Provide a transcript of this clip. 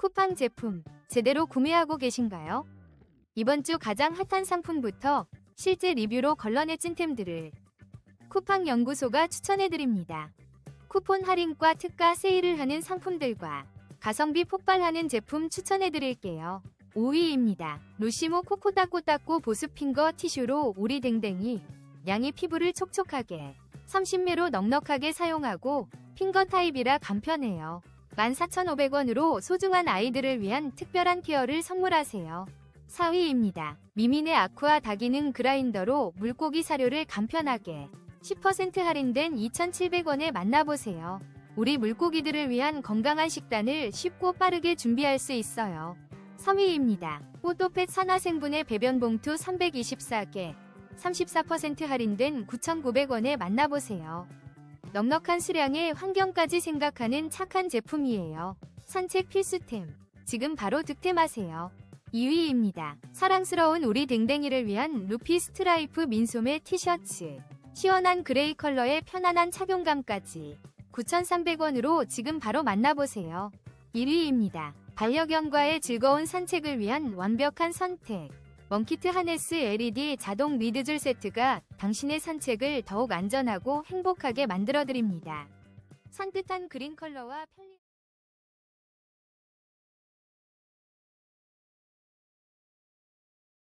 쿠팡 제품 제대로 구매하고 계신가요? 이번 주 가장 핫한 상품부터 실제 리뷰로 걸러내 찐템들을 쿠팡 연구소가 추천해드립니다. 쿠폰 할인과 특가 세일을 하는 상품들과 가성비 폭발하는 제품 추천해드릴게요. 5위입니다. 루시모 코코따꼬따꼬 보습핑거 티슈로 우리 댕댕이 양이 피부를 촉촉하게 30매로 넉넉하게 사용하고 핑거 타입이라 간편해요. 14,500원으로 소중한 아이들을 위한 특별한 케어를 선물하세요. 4위입니다. 미민의 아쿠아 다기능 그라인더로 물고기 사료를 간편하게 10% 할인된 2,700원에 만나보세요. 우리 물고기들을 위한 건강한 식단을 쉽고 빠르게 준비할 수 있어요. 3위입니다. 포토펫 산화생분해 배변 봉투 324개 34% 할인된 9,900원에 만나보세요. 넉넉한 수량에 환경까지 생각하는 착한 제품이에요. 산책 필수템. 지금 바로 득템하세요. 2위입니다. 사랑스러운 우리 댕댕이를 위한 루피 스트라이프 민소매 티셔츠. 시원한 그레이 컬러의 편안한 착용감까지 9,300원으로 지금 바로 만나보세요. 1위입니다. 반려견과의 즐거운 산책을 위한 완벽한 선택. 먼키트 하네스 LED 자동 리드줄 세트가 당신의 산책을 더욱 안전하고 행복하게 만들어드립니다. 산뜻한 그린 컬러와 편리